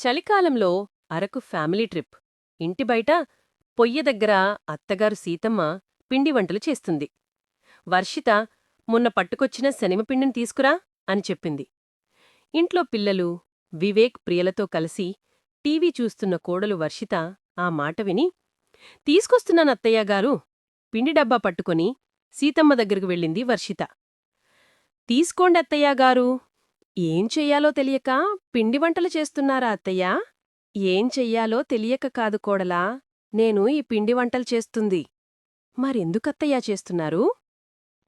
చలికాలంలో Araku family trip. ఇంటి బయట పొయ్య దగ్గర అత్తగారు సీతమ్మ పిండి వంటలు చేస్తుంది. వర్షిత మొన్న పట్టుకొచ్చిన శనిమపిండిని తీసుకురా అని చెప్పింది. ఇంట్లో పిల్లలు వివేక్ ప్రియలతో కలిసి టీవీ చూస్తున్న కోడలు వర్షిత ఆ మాట విని తీసుకొస్తున్నానత్తయ్య గారు. పిండి డబ్బా పట్టుకొని సీతమ్మ దగ్గరకు వెళ్ళింది వర్షిత. తీసుకోండి అత్తయ్య గారు. ఏం చెయ్యాలో తెలియక పిండి వంటలు చేస్తున్నారా అత్తయ్యా? ఏం చెయ్యాలో తెలియక కాదు కోడలా నేను ఈ పిండి వంటలు చేస్తుంది. మరెందుకత్తయ్యా చేస్తున్నారు?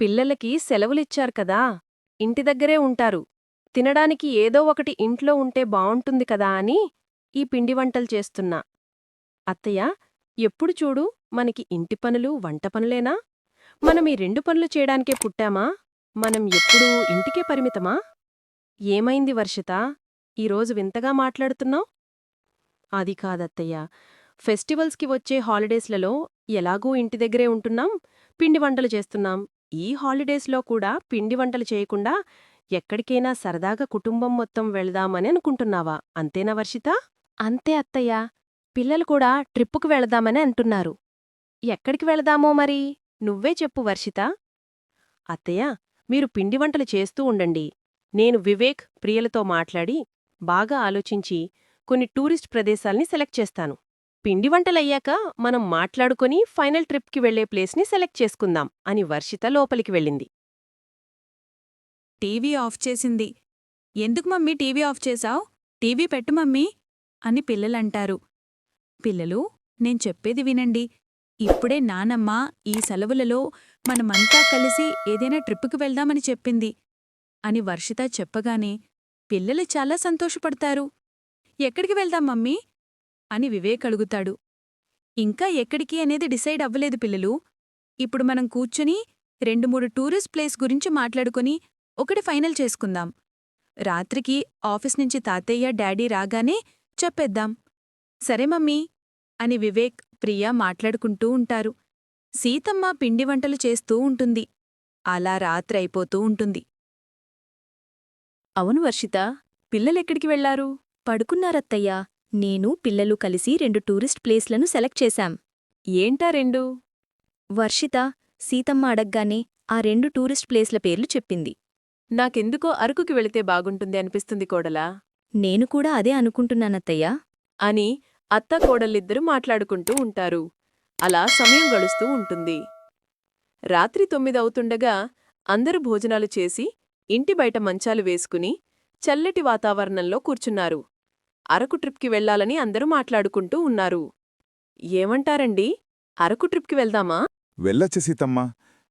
పిల్లలకి సెలవులిచ్చారు కదా ఇంటి దగ్గరే ఉంటారు. తినడానికి ఏదో ఒకటి ఇంట్లో ఉంటే బావుంటుంది కదా అని ఈ పిండి వంటలు చేస్తున్నా. అత్తయ్య ఎప్పుడు చూడు మనకి ఇంటి పనులు వంట పనులేనా? మనం ఈ రెండు పనులు చేయడానికే పుట్టామా? మనం ఎప్పుడూ ఇంటికే పరిమితమా? ఏమైంది వర్షిత? ఈరోజు వింతగా మాట్లాడుతున్నావ్? అది కాదత్తయ్య. ఫెస్టివల్స్కి వచ్చే హాలిడేస్లలో ఎలాగూ ఇంటి దగ్గరే ఉంటున్నాం పిండి వంటలు చేస్తున్నాం. ఈ హాలిడేస్లో కూడా పిండి వంటలు చేయకుండా ఎక్కడికైనా సరదాగా కుటుంబం మొత్తం వెళదామని అనుకుంటున్నావా? అంతేనా వర్షిత? అంతే అత్తయ్య. పిల్లలు కూడా ట్రిప్పుకు వెళదామని అంటున్నారు. ఎక్కడికి వెళదామో మరి? నువ్వే చెప్పు వర్షిత. అత్తయ్య మీరు పిండి వంటలు చేస్తూ ఉండండి. నేను వివేక్ ప్రియలతో మాట్లాడి బాగా ఆలోచించి కొన్ని టూరిస్ట్ ప్రదేశాల్ని సెలెక్ట్ చేస్తాను. పిండి వంటలయ్యాక మనం మాట్లాడుకొని ఫైనల్ ట్రిప్కి వెళ్ళే ప్లేస్ని సెలెక్ట్ చేసుకుందాం అని వర్షిత లోపలికి వెళ్ళింది. టీవీ ఆఫ్ చేసింది. ఎందుకు మమ్మీ టీవీ ఆఫ్ చేశావ్? టీవీ పెట్టు మమ్మీ అని పిల్లలంటారు. పిల్లలు నేను చెప్పేది వినండి. ఇప్పుడే నానమ్మ ఈ సెలవులలో మనమంతా కలిసి ఏదైనా ట్రిప్పుకు వెళ్దామని చెప్పింది. అని వర్షిత చెప్పగానే పిల్లలు చాలా సంతోషపడతారు. ఎక్కడికి వెళ్దాం మమ్మీ? అని వివేక్ అడుగుతాడు. ఇంకా ఎక్కడికి అనేది డిసైడ్ అవ్వలేదు పిల్లలు. ఇప్పుడు మనం కూర్చుని రెండు మూడు టూరిస్ట్ ప్లేస్ గురించి మాట్లాడుకొని ఒకటి ఫైనల్ చేసుకుందాం. రాత్రికి ఆఫీస్ నుంచి తాతయ్య డాడీ రాగానే చెప్పేద్దాం. సరే మమ్మీ అని వివేక్ ప్రియా మాట్లాడుకుంటూ ఉంటారు. సీతమ్మ పిండి వంటలు చేస్తూ ఉంటుంది. అలా రాత్రైపోతూ ఉంటుంది. అవును వర్షిత పిల్లలెక్కడికి వెళ్ళారు? పడుకున్నారత్తయ్యా. నేను పిల్లలు కలిసి రెండు టూరిస్ట్ ప్లేస్లను సెలెక్ట్ చేశాం. ఏంటా రెండు? వర్షిత సీతమ్మ అడగ్గానే ఆ రెండు టూరిస్ట్ ప్లేస్ల పేర్లు చెప్పింది. నాకెందుకో అరకుకి వెళితే బాగుంటుంది అనిపిస్తుంది కోడలా. నేను కూడా అదే అనుకుంటున్నానత్తయ్యా. అని అత్త కోడలిద్దరూ మాట్లాడుకుంటూ ఉంటారు. అలా సమయం గడుస్తూ ఉంటుంది. రాత్రి తొమ్మిదవుతుండగా అందరూ భోజనాలు చేసి ఇంటి బయట మంచాలు వేసుకుని చల్లటి వాతావరణంలో కూర్చున్నారు. అరకు ట్రిప్కి వెళ్ళాలని అందరూ మాట్లాడుకుంటూ ఉన్నారు. ఏమంటారండి? అరకు ట్రిప్కి వెళ్దామా? వెళ్ళొచ్చు సీతమ్మ.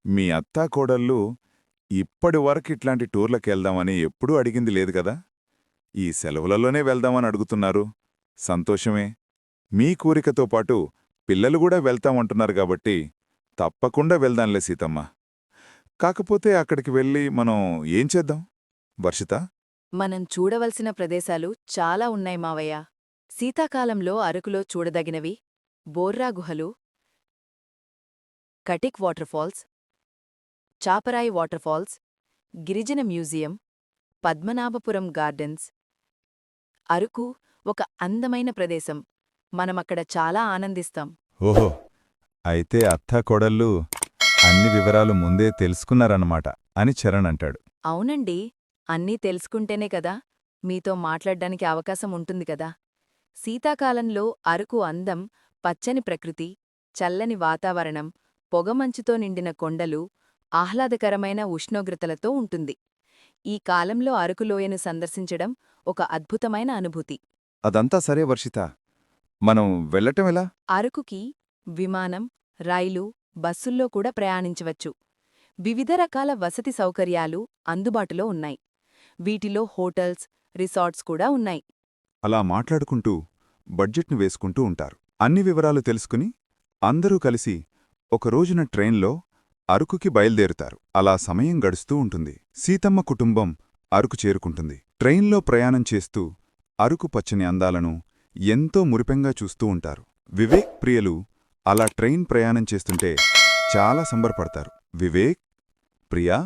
మీ అత్తా కోడళ్ళు ఇప్పటి వరకు ఇట్లాంటి టూర్లకెళ్దామని ఎప్పుడూ అడిగింది లేదు కదా? ఈ సెలవులలోనే వెళ్దామని అడుగుతున్నారు. సంతోషమే. మీ కోరికతో పాటు పిల్లలు కూడా వెళ్తామంటున్నారు కాబట్టి తప్పకుండా వెళ్దాంలే సీతమ్మ. కాకపోతే అక్కడికి వెళ్ళి మనం ఏం చేద్దాం? వర్షిత? మనం చూడవలసిన ప్రదేశాలు చాలా ఉన్నాయి మావయ్య. శీతాకాలంలో అరకులో చూడదగినవి బోర్రా గుహలు కటిక్ వాటర్ఫాల్స్ చాపరాయి వాటర్ఫాల్స్ గిరిజన మ్యూజియం పద్మనాభపురం గార్డెన్స్. అరకు ఒక అందమైన ప్రదేశం. మనమక్కడ చాలా ఆనందిస్తాం. ఓహో అయితే అత్తా కోడళ్ళు అన్ని వివరాలు ముందే తెలుసుకున్నారన్నమాట అని చరణ్ అంటాడు. అవునండి అన్నీ తెలుసుకుంటేనే కదా మీతో మాట్లాడ్డానికి అవకాశం ఉంటుంది కదా. శీతాకాలంలో అరకు అందం పచ్చని ప్రకృతి చల్లని వాతావరణం పొగమంచుతో నిండిన కొండలు ఆహ్లాదకరమైన ఉష్ణోగ్రతలతో ఉంటుంది. ఈ కాలంలో అరకులోయను సందర్శించడం ఒక అద్భుతమైన అనుభూతి. అదంతా సరే వర్షిత. మనం వెళ్ళటం ఎలా? అరకుకి విమానం రైలు బస్సుల్లో కూడా ప్రయాణించవచ్చు. వివిధ రకాల వసతి సౌకర్యాలు అందుబాటులో ఉన్నాయి. వీటిలో హోటల్స్ రిసార్ట్స్ కూడా ఉన్నాయి. అలా మాట్లాడుకుంటూ బడ్జెట్ను వేసుకుంటూ ఉంటారు. అన్ని వివరాలు తెలుసుకుని అందరూ కలిసి ఒక రోజున ట్రైన్లో అరకుకి బయల్దేరుతారు. అలా సమయం గడుస్తూ ఉంటుంది. సీతమ్మ కుటుంబం అరకు చేరుకుంటుంది. ట్రైన్లో ప్రయాణం చేస్తూ అరుకు పచ్చని అందాలను ఎంతో మురిపెంగా చూస్తూ ఉంటారు. వివేక్ ప్రియలు అలా ట్రైన్ ప్రయాణం చేస్తుంటే చాలా సంబరపడతారు. వివేక్ ప్రియా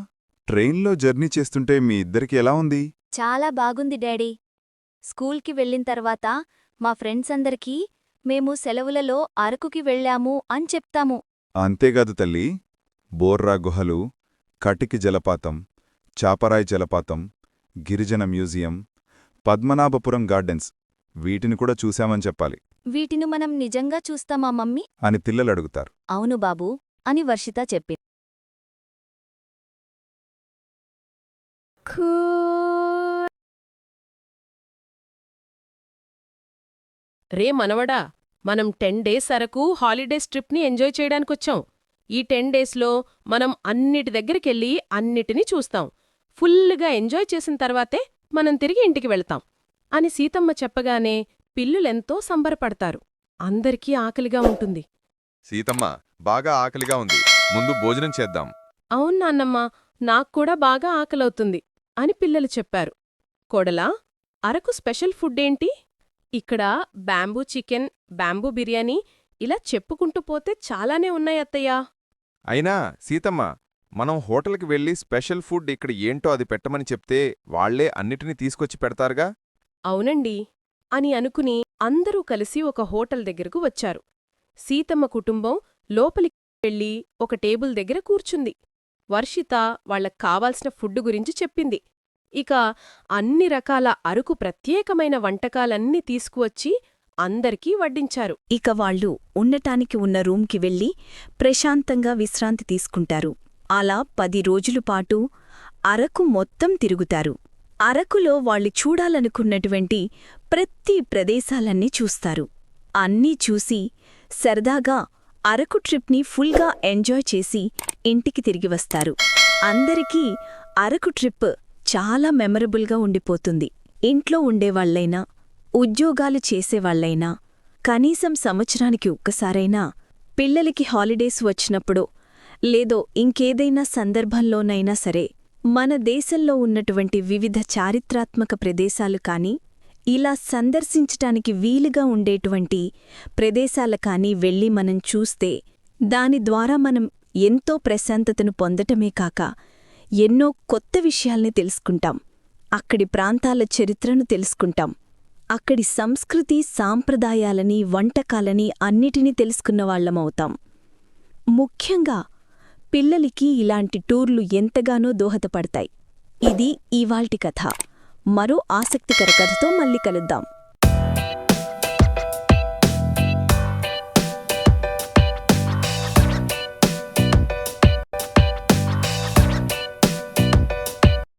ట్రైన్లో జర్నీ చేస్తుంటే మీ ఇద్దరికి ఎలా ఉంది? చాలా బాగుంది డాడీ. స్కూల్కి వెళ్ళిన తర్వాత మా ఫ్రెండ్స్ అందరికీ మేము సెలవులలో అరకుకి వెళ్ళాము అని చెప్తాము. అంతేగాదు తల్లి బోర్రా గుహలు కటికి జలపాతం చాపరాయ్ జలపాతం గిరిజన మ్యూజియం పద్మనాభపురం గార్డెన్స్ వీటిని కూడా చూశామని చెప్పాలి వీటిని మనం నిజంగా చూస్తామా మమ్మీ? అని పిల్లలడుగుతారు. అవును బాబూ అని వర్షిత చెప్పింది రే మనవడా మనం టెన్ డేస్ అరకు హాలిడేస్ ట్రిప్ని ఎంజాయ్ చేయడానికొచ్చాం. ఈ టెన్ డేస్లో మనం అన్నిటి దగ్గరికెళ్ళి అన్నిటినీ చూస్తాం. ఫుల్లుగా ఎంజాయ్ చేసిన తర్వాతే మనం తిరిగి ఇంటికి వెళ్తాం. అని సీతమ్మ చెప్పగానే పిల్లులెంతో సంబరపడతారు. అందరికీ ఆకలిగా ఉంటుంది. సీతమ్మ బాగా ఆకలిగా ఉంది. ముందు భోజనం చేద్దాం. అవును నాన్నమ్మ నాక్కూడా బాగా ఆకలవుతుంది అని పిల్లలు చెప్పారు. కోడలా అరకు స్పెషల్ ఫుడ్ ఏంటి? ఇక్కడ బ్యాంబూ చికెన్ బ్యాంబూ బిర్యానీ ఇలా చెప్పుకుంటూ పోతే చాలానే ఉన్నాయి అత్తయ్యా. అయినా సీతమ్మ మనం హోటల్కి వెళ్ళి స్పెషల్ ఫుడ్ ఇక్కడ ఏంటో అది పెట్టమని చెప్తే వాళ్ళే అన్నిటినీ తీసుకొచ్చి పెడతారుగా? అవునండి అని అనుకుని అందరూ కలిసి ఒక హోటల్ దగ్గరకు వచ్చారు. సీతమ్మ కుటుంబం లోపలికి వెళ్ళి ఒక టేబుల్ దగ్గర కూర్చుంది. వర్షిత వాళ్ళకు కావాల్సిన ఫుడ్ గురించి చెప్పింది. ఇక అన్ని రకాల అరకు ప్రత్యేకమైన వంటకాలన్నీ తీసుకువచ్చి అందరికీ వడ్డించారు. ఇక వాళ్ళు ఉండటానికి ఉన్న రూంకి వెళ్ళి ప్రశాంతంగా విశ్రాంతి తీసుకుంటారు. అలా పది రోజులు పాటు అరకు మొత్తం తిరుగుతారు. అరకులో వాళ్ళు చూడాలనుకున్నటువంటి ప్రతి ప్రదేశాలన్నీ చూస్తారు. అన్నీ చూసి సరదాగా అరకు ట్రిప్ని ఫుల్గా ఎంజాయ్ చేసి ఇంటికి తిరిగి వస్తారు. అందరికీ అరకు ట్రిప్ చాలా మెమరబుల్గా ఉండిపోతుంది. ఇంట్లో ఉండేవాళ్ళైనా ఉద్యోగాలు చేసేవాళ్ళైనా కనీసం సంవత్సరానికి ఒక్కసారైనా పిల్లలకి హాలిడేస్ వచ్చినప్పుడు లేదో ఇంకేదైనా సందర్భంలోనైనా సరే మన దేశంలో ఉన్నటువంటి వివిధ చారిత్రాత్మక ప్రదేశాలు కానీ ఇలా సందర్శించటానికి వీలుగా ఉండేటువంటి ప్రదేశాల కానీ వెళ్ళి మనం చూస్తే దాని ద్వారా మనం ఎంతో ప్రశాంతతను పొందటమే కాక ఎన్నో కొత్త విషయాల్ని తెలుసుకుంటాం. అక్కడి ప్రాంతాల చరిత్రను తెలుసుకుంటాం. అక్కడి సంస్కృతి సాంప్రదాయాలని వంటకాలని అన్నిటినీ తెలుసుకున్నవాళ్ళమవుతాం ముఖ్యంగా పిల్లలకి ఇలాంటి టూర్లు ఎంతగానో దోహదపడతాయి. ఇది ఇవాల్టి కథ. మరో ఆసక్తికర కథతో మళ్ళీ కలుద్దాం.